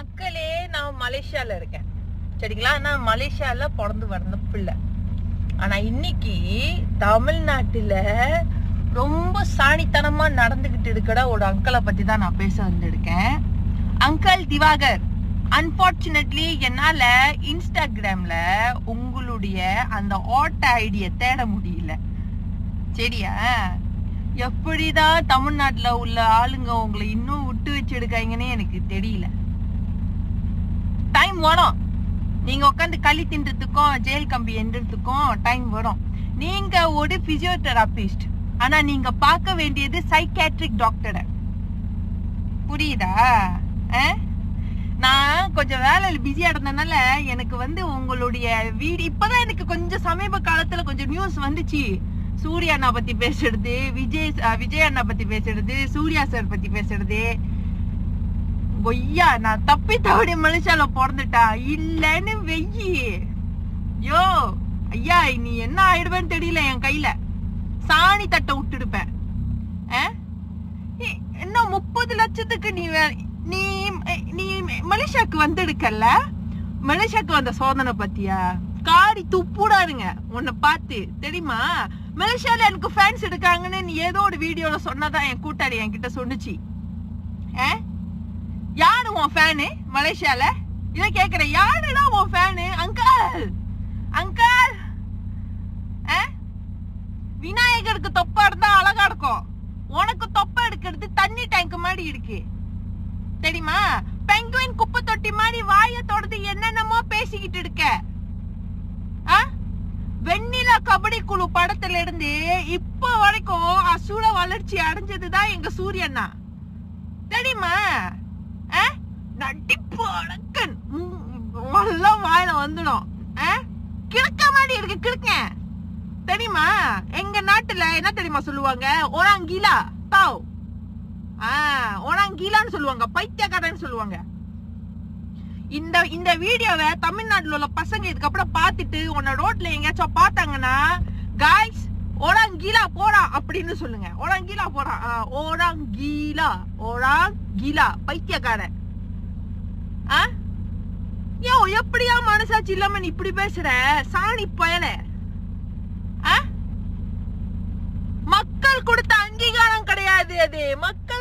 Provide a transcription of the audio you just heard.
மக்களே நான் மலேசியால இருக்கேன். சரிங்களா? நான் மலேசியால பிறந்து வளர்ந்த பிள்ளை. ஆனா இன்னைக்கு தமிழ்நாட்டுல ரொம்ப சாணித்தனமா நடந்துகிட்டு இருக்கிற ஒரு அங்கிளை பத்தி தான் நான் பேச வந்திருக்கேன். அங்கிள் திவாகர் அன்பார்ச்சுனேட்லி என்னால இன்ஸ்டாகிராம்ல உங்களுடைய அந்த ஓட்ட ஐடிய தேட முடியல. சரியா? எப்படிதான் தமிழ்நாட்டுல உள்ள ஆளுங்க உங்களை இன்னும் விட்டு வச்சு எடுக்காங்கன்னே எனக்கு தெரியல. டைம் வரும். நீங்க உட்காந்து களி தின்றதுக்கும் ஜெயில் கம்பி எண்றதுக்கும் டைம் வரும். நீங்க ஒரு பிசியோதெராபிஸ்ட் ஆனா நீங்க பார்க்க வேண்டியது சைக்காட்ரிக் டாக்டரை புரியுதா? நான் கொஞ்சம் வேலையில் பிஸியா இருந்தனால எனக்கு வந்து உங்களுடைய வீடு இப்பதான் எனக்கு கொஞ்சம் சமீப காலத்துல கொஞ்சம் நியூஸ் வந்துச்சு. சூர்யா அண்ணா பத்தி பேசுறது விஜய் விஜய் அண்ணா பத்தி பேசுறது சூர்யா சார் பத்தி பேசுறது. பொய்யா நான் தப்பி தவறி மலேசியால பிறந்துட்டா? இல்லன்னு வெயி யோ ஐயா நீ என்ன ஆயிடுவேன்னு தெரியல என் கையில. சாணி தட்டை விட்டுடுப்பேன். இன்னும் முப்பது லட்சத்துக்கு நீ வே- நீ நீ மலேசியாக்கு வந்தெடுக்கல மலேசியாக்கு வந்த சோதனை பத்தியா? காரி துப்புடாருங்க உன்னை பார்த்து தெரியுமா? மலேசியால எனக்கு ஃபேன்ஸ் எடுக்காங்கன்னு நீ ஏதோ ஒரு வீடியோல சொன்னதா என் கூட்டாளி என்கிட்ட சொன்னுச்சு. ஏ யாரு உன் ஃபேனு மலேசியால? இத கேக்குறேன் யாருடா உன் ஃபேனு அங்கிள் அங்கிள் விநாயகருக்கு தொப்பை இருந்தா அழகா இருக்கும். உனக்கு தொப்பை எடுக்கிறது தண்ணி டேங்க் மாதிரி இருக்கு. தெரியுமா? பெங்குவின் குப்பை தொட்டி மாதிரி வாய தொடர்ந்து என்னென்னமோ பேசிக்கிட்டு இருக்க. ஆ? வெண்ணிலா கபடி குழு படத்துல இருந்து இப்ப வரைக்கும் அசூல வளர்ச்சி அடைஞ்சதுதான் எங்க சூரியனா தெரியுமா? நடிப்பு அடக்கன். எல்லாம் வாயில வந்துடும். ஆ? கிழக்க மாதிரி இருக்கு கிழக்க. தெரியுமா? எங்க நாட்டுல என்ன தெரியுமா சொல்லுவாங்க? ஓராங்கீலா தாவ். ஆ சொல்லுவாங்க பைத்தியக்காரன்னு சொல்லுவாங்க. இந்த இந்த வீடியோவை தமிழ்நாட்டில் உள்ள பசங்க இதுக்கப்புறம் பார்த்துட்டு உன்னை ரோட்ல எங்கேயாச்சும் பார்த்தாங்கன்னா காய்ஸ் ஓராங்கீலா போடா அப்படின்னு சொல்லுங்க. ஓராங்கீலா போடா. ஓராங்கிலா ஓராங்கிலா பைத்தியக்காரன். ஆ? எப்படியா மனசாட்சி இல்லாம நீ இப்படி பேசுற? சாணி பயல. ஆ? மக்கள் கொடுத்த அங்கீகாரம் கிடையாது அது. மக்கள்